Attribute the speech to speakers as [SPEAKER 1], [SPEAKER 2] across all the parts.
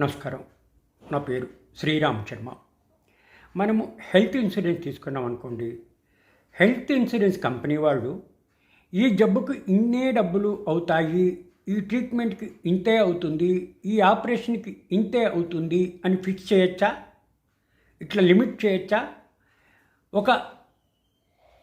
[SPEAKER 1] నమస్కారం. నా పేరు శ్రీరామ్ శర్మ. మనము హెల్త్ ఇన్సూరెన్స్ తీసుకున్నాం అనుకోండి. హెల్త్ ఇన్సూరెన్స్ కంపెనీ వాళ్ళు ఈ జబ్బుకు ఇన్నే డబ్బులు అవుతాయి ఈ ట్రీట్మెంట్కి ఇంతే అవుతుంది ఈ ఆపరేషన్కి ఇంతే అవుతుంది అని ఫిక్స్ చేయొచ్చా? ఇట్లా లిమిట్ చేయొచ్చా? ఒక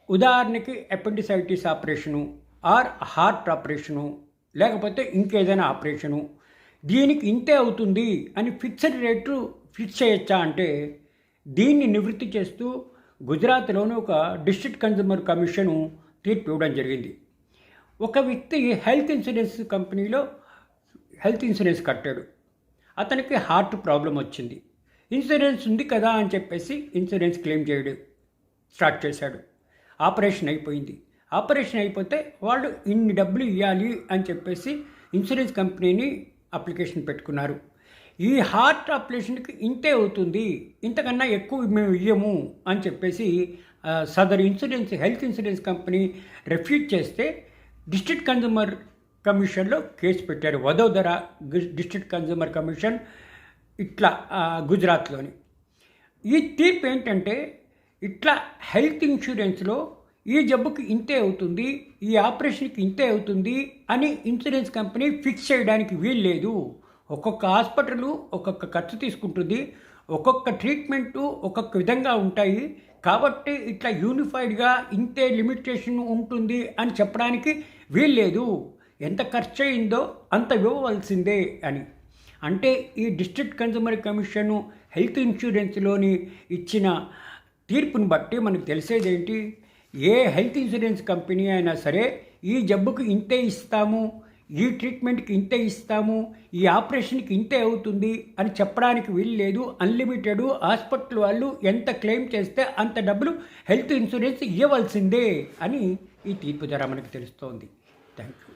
[SPEAKER 1] ఉదాహరణకి appendicitis operation or heart operation లేకపోతే ఇంకేదైనా ఆపరేషను దీనికి ఇంతే అవుతుంది అని ఫిక్స్డ్ రేటు ఫిక్స్ చేయొచ్చా అంటే దీన్ని నివృత్తి చేస్తూ గుజరాత్లోని ఒక డిస్ట్రిక్ట్ కన్జ్యూమర్ కమిషను తీర్పు ఇవ్వడం జరిగింది. ఒక వ్యక్తి హెల్త్ ఇన్సూరెన్స్ కంపెనీలో హెల్త్ ఇన్సూరెన్స్ కట్టాడు. అతనికి హార్ట్ ప్రాబ్లం వచ్చింది. ఇన్సూరెన్స్ ఉంది కదా అని చెప్పేసి ఇన్సూరెన్స్ క్లెయిమ్ చేయడం స్టార్ట్ చేశాడు. ఆపరేషన్ అయిపోయింది. ఆపరేషన్ అయిపోతే వాళ్ళు ఇన్ని డబ్బులు ఇవ్వాలి అని చెప్పేసి ఇన్సూరెన్స్ కంపెనీని అప్లికేషన్ పెట్టుకున్నారు. ఈ హార్ట్ ఆపరేషన్కి ఇంతే అవుతుంది. ఇంతకన్నా ఎక్కువ మేము ఇయ్యము అని చెప్పేసి Sadar insurance health insurance company refuse చేస్తే డిస్ట్రిక్ట్ కన్జ్యూమర్ కమిషన్లో కేసు పెట్టారు. వదోదర డిస్ట్రిక్ట్ కన్జ్యూమర్ కమిషన్ ఇట్లా గుజరాత్లోని. ఈ తీర్పు ఏంటంటే ఇట్లా హెల్త్ ఇన్సూరెన్స్లో ఈ జబ్బుకి ఇంతే అవుతుంది ఈ ఆపరేషన్కి ఇంతే అవుతుంది అని ఇన్సూరెన్స్ కంపెనీ ఫిక్స్ చేయడానికి వీలు లేదు. ఒక్కొక్క హాస్పిటల్ ఒక్కొక్క ఖర్చు తీసుకుంటుంది ఒక్కొక్క ట్రీట్మెంటు ఒక్కొక్క విధంగా ఉంటాయి. కాబట్టి ఇట్లా యూనిఫైడ్గా ఇంతే లిమిటేషన్ ఉంటుంది అని చెప్పడానికి వీలు లేదు. ఎంత ఖర్చు అయిందో అంత ఇవ్వవలసిందే అని. అంటే ఈ డిస్ట్రిక్ట్ కన్జ్యూమర్ కమిషన్ హెల్త్ ఇన్సూరెన్స్లోని ఇచ్చిన తీర్పుని బట్టి మనకు తెలిసేది ఏంటి ఏ హెల్త్ ఇన్సూరెన్స్ కంపెనీ అయినా సరే ఈ జబ్బుకు ఇంతే ఇస్తాము ఈ ట్రీట్మెంట్కి ఇంతే ఇస్తాము ఈ ఆపరేషన్కి ఇంతే అవుతుంది అని చెప్పడానికి వీలు లేదు అన్లిమిటెడ్ హాస్పిటల్ వాళ్ళు ఎంత క్లెయిమ్ చేస్తే అంత డబ్బులు హెల్త్ ఇన్సూరెన్స్ ఇవ్వవలసిందే అని ఈ తీర్పు ద్వారా మనకు తెలుస్తోంది. Thank you